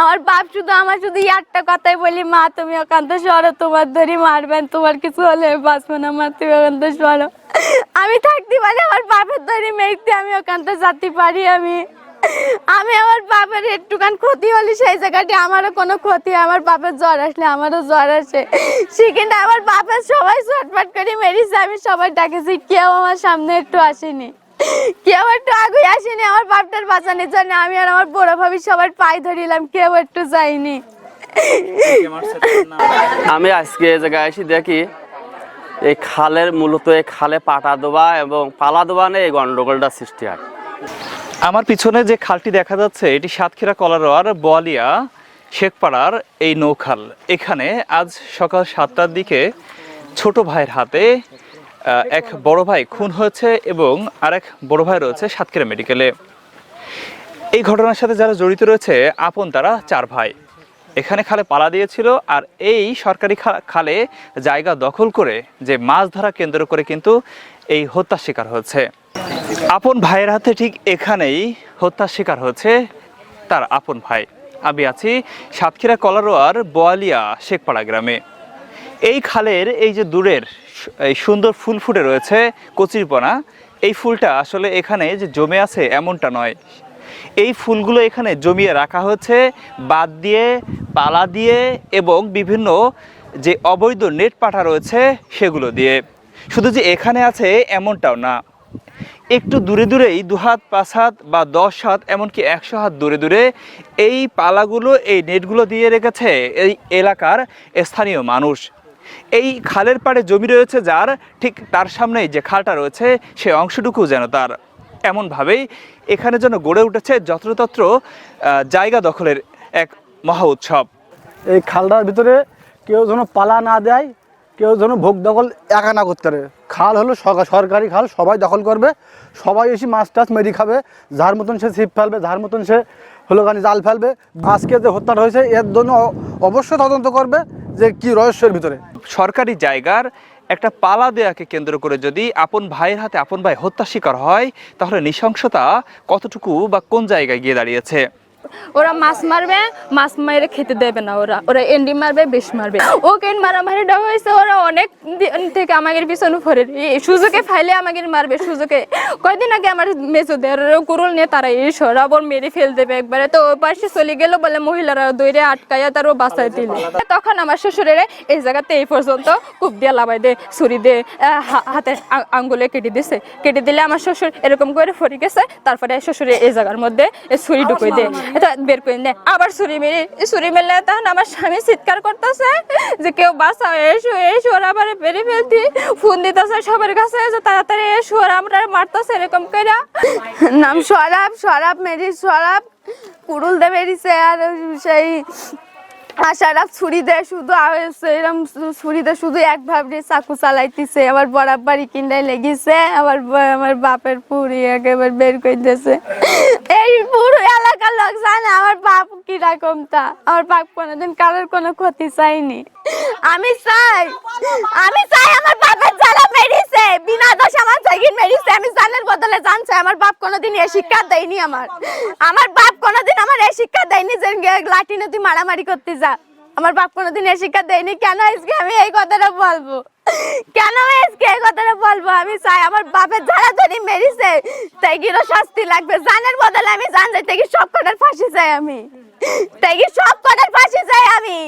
আমার বাপ শুধু আমার শুধু একটা কথাই বলি, মা, তুমি ওখান তো সরো, তোমার ধরি মারবেন, তোমার কিছু হলে বাঁচবো না, মা, তুমি ওখান তো সরো। আমি থাকতে পারি, আমার বাপের ধরি মেঘতে আমি ওখান থেকে যেতে পারি আমি। আমি আমার বাপের একটুখান ক্ষতি হলে সেই জায়গাটি আমারও কোনো ক্ষতি। আমার বাপের জ্বর আসলে আমারও জ্বর আসে। সেখানে আমার বাপের সবাই চটপট করে মেরেছে, আমি সবাই ডাকেছি, কেউ আমার সামনে একটু আসেনি। কেউ একটু আগে আসেনি আমার বাপটার বাঁচানোর জন্য? আমি আর আমার বড় ভাবি সবার পায়ে ধরিলাম কেউ একটু যায়নি। আমি আজকে এই জায়গায় এসে দেখি এই খালের মূলত এই খালে পাটা দেওয়া এবং পালা দেওয়া নিয়ে এই গন্ডগোলটা সৃষ্টি হয়। আমার পিছনে যে খালটি দেখা যাচ্ছে এটি সাতক্ষীরা কলারোয়ার বোয়ালিয়া শেখপাড়ার এই নৌখাল। এখানে আজ সকাল সাতটার দিকে ছোট ভাইয়ের হাতে এক বড় ভাই খুন হয়েছে এবং আরেক বড় ভাই রয়েছে সাতক্ষীরা মেডিকেলে। এই ঘটনার সাথে যারা জড়িত রয়েছে, আপন তারা চার ভাই। এখানে খালে পালা দিয়েছিল আর এই সরকারি খালে জায়গা দখল করে যে মাছ ধরা কেন্দ্র করে কিন্তু এই হত্যার শিকার হয়েছে। আপন ভাইয়ের হাতে ঠিক এখানেই হত্যার শিকার হয়েছে তার আপন ভাই। আমি আছি সাতক্ষীরা কলারোয়ার বোয়ালিয়া শেখপাড়া গ্রামে। এই খালের এই যে দূরের এই সুন্দর ফুল ফুটে রয়েছে কচিরপনা এই ফুলটা আসলে এখানে যে জমে আছে এমনটা নয়। এই ফুলগুলো এখানে জমিয়ে রাখা হয়েছে বাদ দিয়ে, পালা দিয়ে এবং বিভিন্ন যে অবৈধ নেট পাঠা রয়েছে সেগুলো দিয়ে। শুধু যে এখানে আছে এমনটাও না। একটু দূরে দূরেই দু হাত, পাঁচ হাত বা দশ হাত, এমনকি একশো হাত দূরে দূরে এই পালাগুলো, এই নেটগুলো দিয়ে রেখেছে এই এলাকার স্থানীয় মানুষ। এই খালের পাড়ে জমি রয়েছে যার, ঠিক তার সামনেই যে খালটা রয়েছে, সে অংশটুকু যেন তার। এমনভাবেই এখানে যেন গড়ে উঠেছে যত্রতত্র জায়গা দখলের এক মহা উৎসব। এই খালটার ভিতরে কেউ যেন পালা না দেয়, কেউ যেন ভোগ দখল একা না করতে পারে। খাল হলো সরকারি খাল, সবাই দখল করবে, সবাই এসে মাছ টাছ মেরি খাবে, যার মতন সে ছিপ ফেলবে, যার মতন সে হলো গানি জাল ফেলবে। আজকে যে হত্যাটা হয়েছে, এর জন্য অবশ্যই তদন্ত করবে যে কি রহস্যের ভিতরে। সরকারি জায়গার একটা পালা দেয়াকে কেন্দ্র করে যদি আপন ভাইয়ের হাতে আপন ভাই হত্যা শিকার হয়, তাহলে নৃশংসতা কতটুকু বা কোন জায়গায় গিয়ে দাঁড়িয়েছে? ওরা মাছ মারবে মাছ মেরে খেতে দেবে না ওরা। ওরা এন্ডি মারবে বেশ মারবে। ওকে মারামারি দেওয়া হয়েছে? ওরা অনেক থেকে আমাদের পিছনে ফরে সুযোগে ফাইলে আমাকে মারবে সুযোগে কয়দিন আগে আমার মেজো দের কুরুল নিয়ে তারা এই সরাবর মেরে ফেল দেবে একবারে। তো ওই পাশে চলে গেল বলে মহিলারা দৈরে আটকাইয়া তারও বাঁচাই দিল। তখন আমার শ্বশুরের এই জায়গাতে এই পর্যন্ত কূপ দিয়ে লাভাই দে ছুরি দে আহ, হা- হাতের আ- আঙ্গুলে কেটে দিছে। কেটে দিলে আমার শ্বশুর এরকম করে ফরি গেছে তারপরে শ্বশুরে এই জায়গার মধ্যে ছুরি ঢুকে দে। বের করে নেয় আবার ছুরি মেরে। সুরি মেরলে তখন আমার স্বামী চিৎকার করতেছে যে কেউ বাঁচাও, এসো এসো, ওরা আবার বেরিয়ে ফেলতি। ফোন দিতেছে সবার কাছে যে তাড়াতাড়ি এসো, ওরা আমরা মারতেছে এরকম করে নাম সরাব সরাব মেরি সরাব কুড়ুল দে বেরিয়েছে আর সেই আশারা ছুরি দেয় শুধু এরকম ছুরি দেয় শুধু চাকু চালাইতেছে, আবার লেগেছে, আবার আমার বাপের পুরি একেবারে বের এই পুরো এলাকার লোক জানে আমার বাপ কীরকম তা। আমার বাপ কোনোদিন কারোর কোনো ক্ষতি চাইনি আমি চাই আমি চাই আমার বাপের যারা মেরিছে বিনা আমার আমি জানের বদলে জানছি, আমার বাপ কোনোদিন এ শিক্ষা দেয়নি আমার। আমার বাপ কোনোদিন আমার শিক্ষা দেয়নি যে লাঠি নদী মারামারি করতে যা। আমার বাপ কোনোদিন এই শিক্ষা দেয়নি, কেন আজকে আমি এই কথাটা বলব? কেন আজকে এই কথাটা বলব? আমি চাই আমার বাপের যারা ধরি মেরিছে তাই গিরো শাস্তি লাগবে। জানের বদলে আমি জান যাই তাই কি সব কটার ফাঁসি চাই আমি। তাই কি সব কটার ফাঁসি চাই আমি।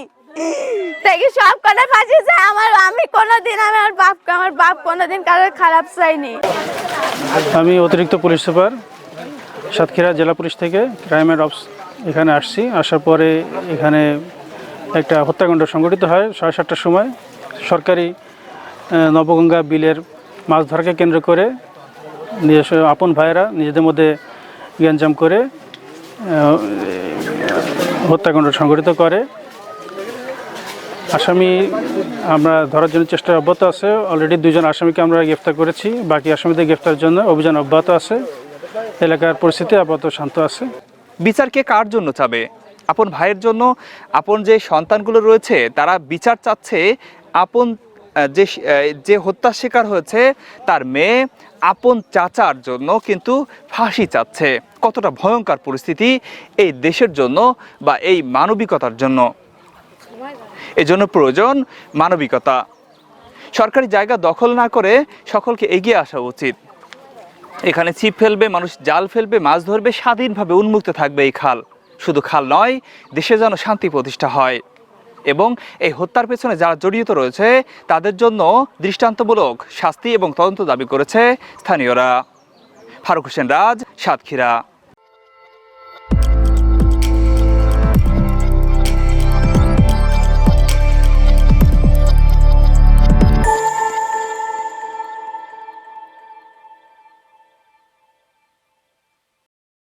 তাই কি সব ফাঁসি চাই আমার, আমি কোনোদিন আমি আমার বাপকে আমার বাপ কোনোদিন কারোর খারাপ চাইনি। আমি অতিরিক্ত পুলিশ সুপার, সাতক্ষীরা জেলা পুলিশ থেকে ক্রাইমের অফিস এখানে আসছি। আসার পরে এখানে একটা হত্যাকাণ্ড সংঘটিত হয় সাড়ে সাতটার সময়। সরকারি নবগঙ্গা বিলের মাছ ধরাকে কেন্দ্র করে নিজস্ব আপন ভাইয়েরা নিজেদের মধ্যে জ্ঞানজাম করে হত্যাকাণ্ড সংঘটিত করে। আসামি আমরা ধরার জন্য চেষ্টা অব্যাহত আছে। অলরেডি দুজন আসামিকে আমরা গ্রেফতার করেছি। বাকি আসামিদের গ্রেফতারের জন্য অভিযান অব্যাহত আছে। এলাকার পরিস্থিতি আপাতত শান্ত আছে। বিচার কে কার জন্য চাবে? আপন ভাইয়ের জন্য? আপন যে সন্তানগুলো রয়েছে, তারা বিচার চাচ্ছে আপন যে যে হত্যার শিকার হয়েছে, তার মেয়ে আপন চাচার জন্য কিন্তু ফাঁসি চাচ্ছে। কতটা ভয়ঙ্কর পরিস্থিতি এই দেশের জন্য বা এই মানবিকতার জন্য? এজন্য প্রয়োজন মানবিকতা। সরকারি জায়গা দখল না করে সকলকে এগিয়ে আসা উচিত। এখানে ছিপ ফেলবে, মানুষ জাল ফেলবে, মাছ ধরবে, স্বাধীনভাবে উন্মুক্ত থাকবে এই খাল। শুধু খাল নয়, দেশে যেন শান্তি প্রতিষ্ঠা হয়। এবং এই হত্যার পেছনে যারা জড়িত রয়েছে, তাদের জন্য দৃষ্টান্তমূলক শাস্তি এবং তদন্ত দাবি করেছে স্থানীয়রা। ফারুক হোসেন রাজ, সাতক্ষীরা।